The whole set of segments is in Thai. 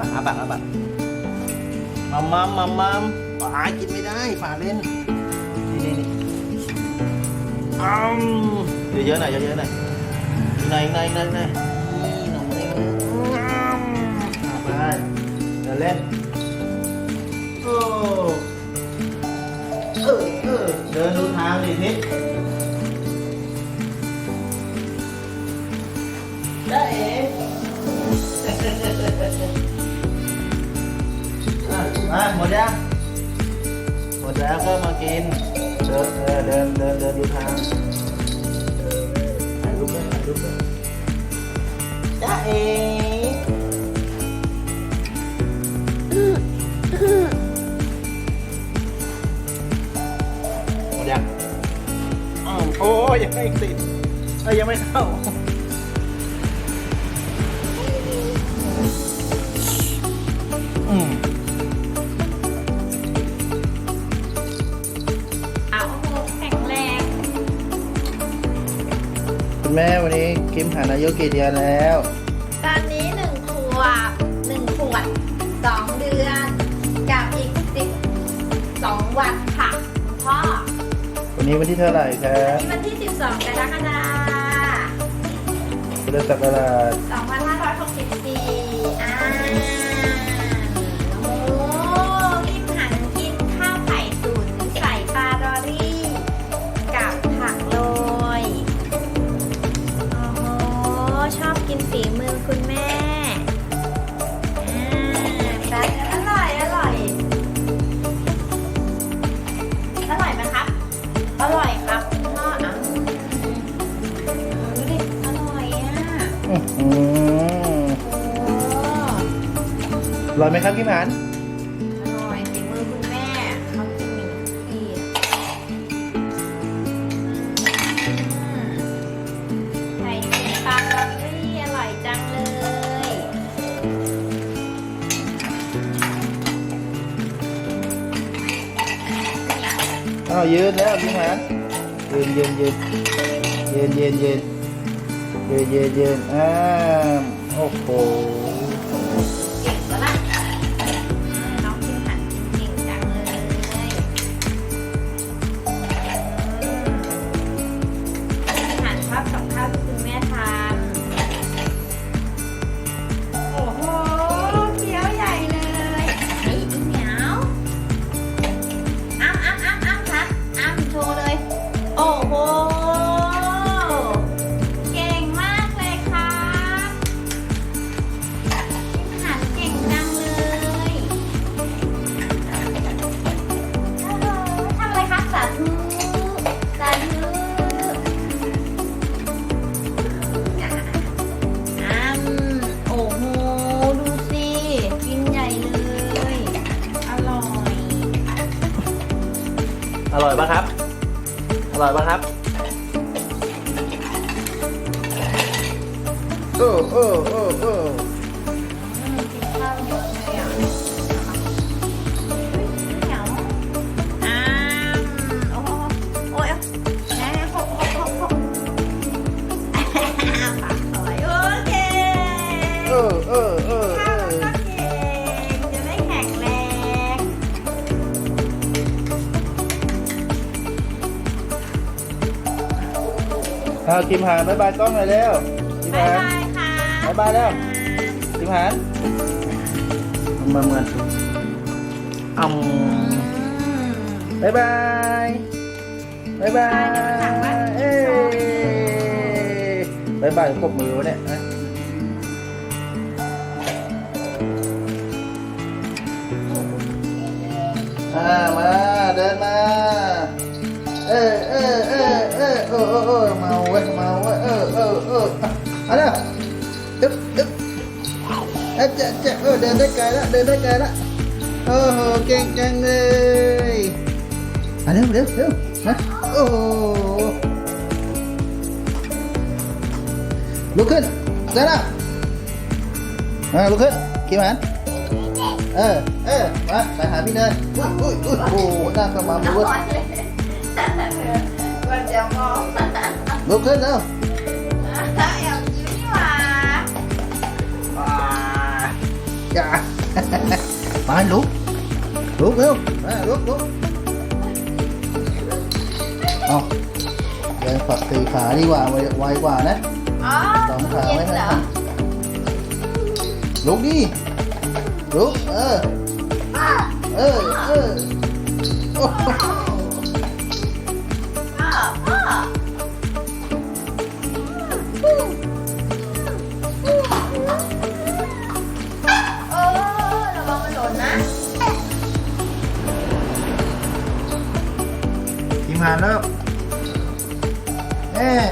มามาอาบักอาบักมัมมัมมัมมัมปลากินไม่ได้ปลาเล่นนี่นี่นี่อ้มเยอะๆหน่อยเยอะๆหน่อยในในในในนี่หนูนี่อ้ำเอาไปเดินเล่นโอ้เออเออเดินดูทางดิทิศได้เอ๋ อะมาหมดยังหมดแล้วก็มากิน เดินเออเดินเดินเดินดูทางถ่ายรูปเลยถ่ายรูปเลยจ้าเอ๋หมดยังอ้าวโอ้ยยังไม่ติดเอ้ยยังไม่เข้า แม่วันนี้กิมหานอายุกี่เดือนแล้ว ตอนนี้หนึ่งขวบหนึ่งขวดสองเดือนกับอีกสิบสองวันค่ะคุณพ่อวันนี้วันที่เท่าไหร่ครัวับนนี้วันที่12กรกฎาคพุทธศักราชม2564อ่า ร่อยครับคุณพ่ออะดูดิอร่อยอะอื้อหือโอ้อร่อยไหมครับกิมหาน อ้าวยืนแล้วกิมหานยืนยืนยืนยืนยืนยืนยืนยืนยืนอ้าโอ้โห อร่อยปะครับโอ้โอ้ เอากิมหานบายบายกล้องหน่อยเร็วกิมบ๊ายหานบายค่ะบ๊ายบายแล้วกิมหานมาเหมือนอือืมมบายบายบายบายเอ้ยบายบายกบมือวะเนี่ยนะอ่ามาเดินมา mau quá mau quá ơ ơ ơ. Ở đó đứt đứt à chà chà, ơ đến đây cái đó đến đây cái đó. Ơ keng keng đây à đâu đâu đâu hả ơ lúc lên ra nào à lúc lên kịp hả เออ เออ มาไปหาพี่เน.ยอุ้ยอุ้ยอุ้ยโอ้หน้าเข้ามาบุ้ย mình hết ngon nữa Em chiếu mà Dạ. Mà anh luộc. Luộc phải không? À, luộc, luộc. Không. Rồi Phật thì thả đi qua, quay, quay qua nè Ờ, Còn thả mấy nữa Luộc đi. Luộc, ờ. À. Ờ, ờ. Ôi งานแล้วเอ๊ะ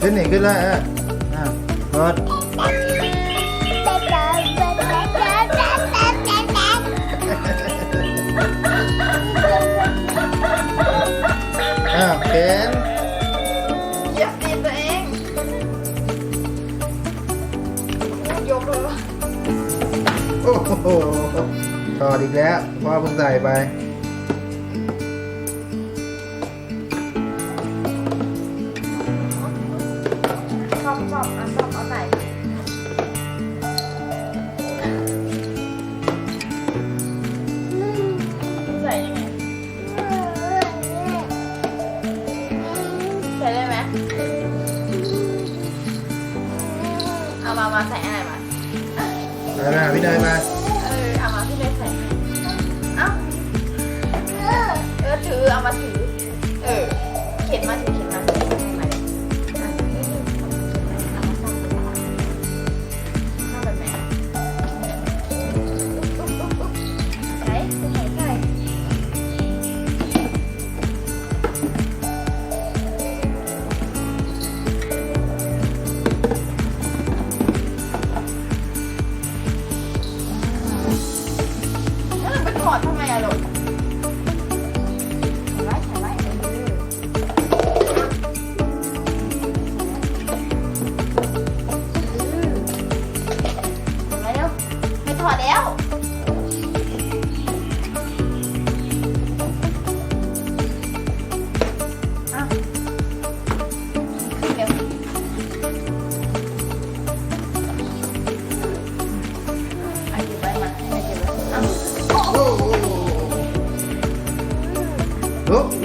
ขึ้นหนึ่งขึ้นเลยเอออะกดอ้าวเข็นเหยียบตีนตัวเองยกเลยวะโอ้โหถอดอีกแล้วพ่อเพิ่งใส่ไป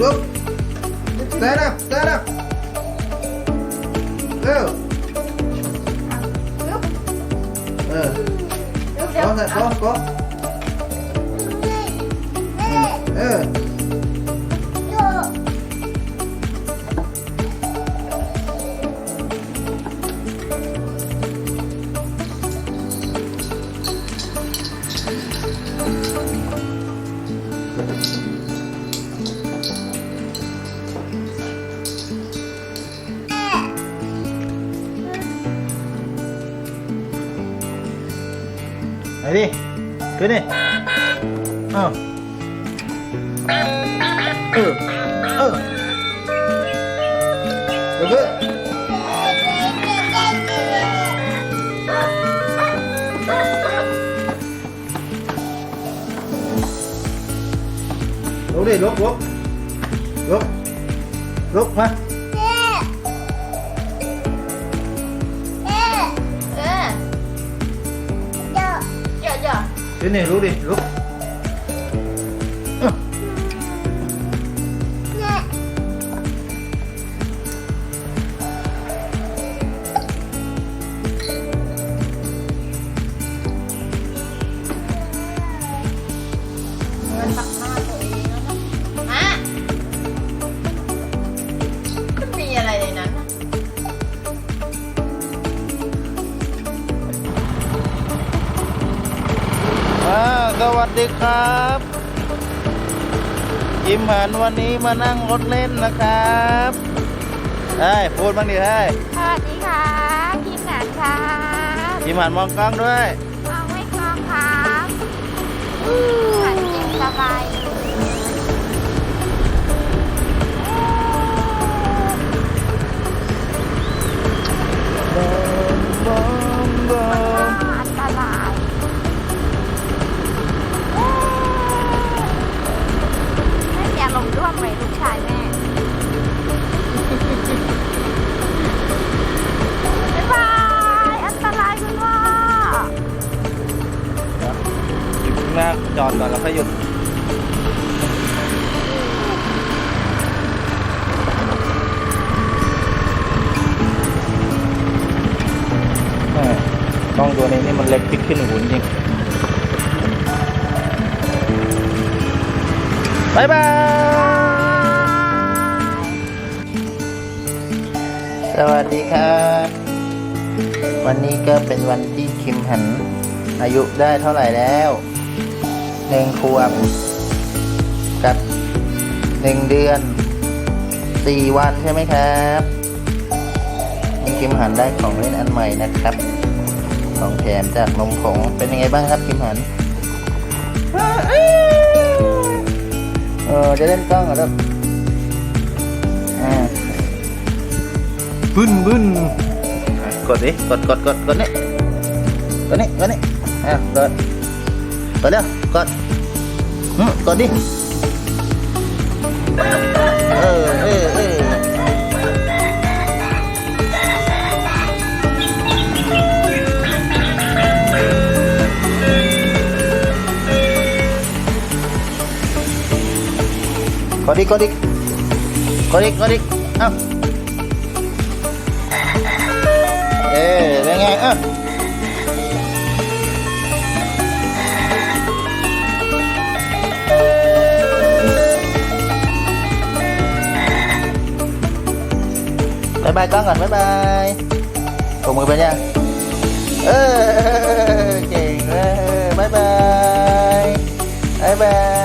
ลุกลุก stand up stand up เร็วลุกเออลุกโขึ้นดิอ้าวเออเออเดี๋ ขึ้นดิลุกดิ จิมหันวันนี้มานั่งรถเล่นนะครับได้พูดบ้างดิให้สวัสดีค่ะทีมงานครับจิมหันมองกล้องด้วยมองไม่คล่องครับหันเย็นสบายเลยอันตร ตัวนี้นี่มันเล็กพิกขึ้นหูจริงบายบายสวัสดีครับ วันนี้ก็เป็นวันที่คิมหัน อายุได้เท่าไหร่แล้วหนึ่งขวบกับหนึ่งเดือนสี่วันใช่ไหมครับคิมหันได้ของเล่นอันใหม่นะครับ ของแถมจากนมผงเป็นยังไงบ้างครับคิมหันเออจะเล่นกล้องเหรอลูกอ่าบึ้นบึ้นกดดิกดกดกดกดนี่กดนี่กดนี่อะกดกดเร็วกดอืมกดดิ กดดิกดดิกดดิกดดิเอ้าเออเป็นไงเอ้าบาย